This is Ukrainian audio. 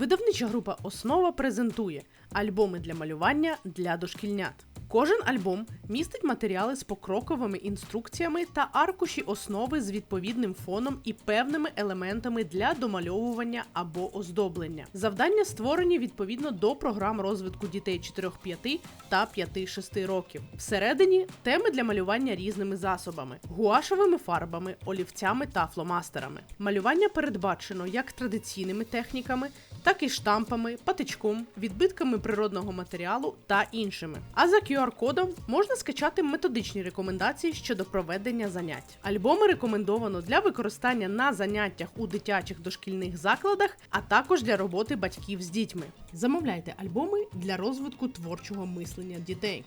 Видавнича група Основа презентує альбоми для малювання для дошкільнят. Кожен альбом містить матеріали з покроковими інструкціями та аркуші основи з відповідним фоном і певними елементами для домальовування або оздоблення. Завдання створені відповідно до програм розвитку дітей 4-5 та 5-6 років. Всередині теми для малювання різними засобами: гуашевими фарбами, олівцями та фломастерами. Малювання передбачено як традиційними техніками, так і штампами, патичком, відбитками природного матеріалу та іншими. А за QR-кодом можна скачати методичні рекомендації щодо проведення занять. Альбоми рекомендовано для використання на заняттях у дитячих дошкільних закладах, а також для роботи батьків з дітьми. Замовляйте альбоми для розвитку творчого мислення дітей.